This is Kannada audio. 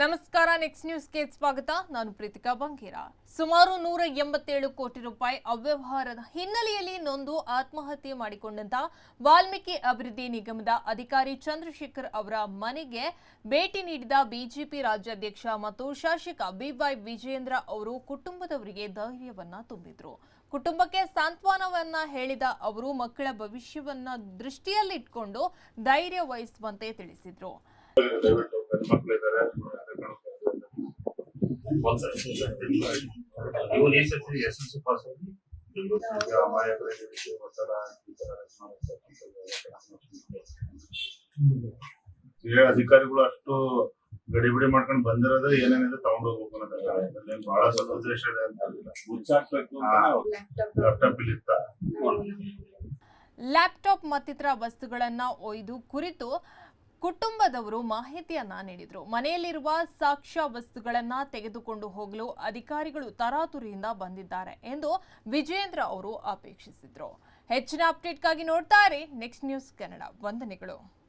ನಮಸ್ಕಾರ ನೆಕ್ಸ್ಟ್ ನ್ಯೂಸ್ಗೆ ಸ್ವಾಗತ. ನಾನು ಪ್ರೀತಿಕಾ ಬಂಗೇರ. ಸುಮಾರು ನೂರ ಎಂಬತ್ತೇಳು ಕೋಟಿ ರೂಪಾಯಿ ಅವ್ಯವಹಾರದ ಹಿನ್ನೆಲೆಯಲ್ಲಿ ನೊಂದು ಆತ್ಮಹತ್ಯೆ ಮಾಡಿಕೊಂಡಂತ ವಾಲ್ಮೀಕಿ ಅಭಿವೃದ್ಧಿ ನಿಗಮದ ಅಧಿಕಾರಿ ಚಂದ್ರಶೇಖರ್ ಅವರ ಮನೆಗೆ ಭೇಟಿ ನೀಡಿದ ಬಿಜೆಪಿ ರಾಜ್ಯಾಧ್ಯಕ್ಷ ಮತ್ತು ಶಾಸಕ ಬಿವೈ ವಿಜಯೇಂದ್ರ ಅವರು ಕುಟುಂಬದವರಿಗೆ ಧೈರ್ಯವನ್ನ ತುಂಬಿದ್ರು. ಕುಟುಂಬಕ್ಕೆ ಸಾಂತ್ವನವನ್ನ ಹೇಳಿದ ಅವರು ಮಕ್ಕಳ ಭವಿಷ್ಯವನ್ನ ದೃಷ್ಟಿಯಲ್ಲಿಟ್ಕೊಂಡು ಧೈರ್ಯ ವಹಿಸುವಂತೆ ತಿಳಿಸಿದ್ರು. ಎಸ್ ಎಸ್ ಪಾಸ್ ಆಗಿ ಈಗ ಅಧಿಕಾರಿಗಳು ಅಷ್ಟು ಗಡಿಬಿಡಿ ಮಾಡ್ಕೊಂಡು ಬಂದಿರೋದ್ರೆ ಏನೇನಿದೆ ತಗೊಂಡು ಹೋಗ್ಬೇಕು ಅನ್ನೋದಲ್ಲ ಬಹಳ ಸದುದ್ದೇಶ ಇದೆ ಅಂತ ಲ್ಯಾಪ್ಟಾಪ್ ಇಲ್ಲಿ ಲ್ಯಾಪ್ಟಾಪ್ ಮತ್ತಿತರ ವಸ್ತುಗಳನ್ನ ಒಯ್ದು ಕುರಿತು ಕುಟುಂಬದವರು ಮಾಹಿತಿಯನ್ನ ನೀಡಿದ್ರು. ಮನೆಯಲ್ಲಿರುವ ಸಾಕ್ಷ್ಯ ವಸ್ತುಗಳನ್ನ ತೆಗೆದುಕೊಂಡು ಹೋಗಲು ಅಧಿಕಾರಿಗಳು ತರಾತುರಿಯಿಂದ ಬಂದಿದ್ದಾರೆ ಎಂದು ವಿಜೇಂದ್ರ ಅವರು ಅಪೇಕ್ಷಿಸಿದ್ರು. ಹೆಚ್ಚಿನ ಅಪ್ಡೇಟ್ಗಾಗಿ ನೋಡ್ತಾ ನೆಕ್ಸ್ಟ್ ನ್ಯೂಸ್ ಕನ್ನಡ. ವಂದನೆಗಳು.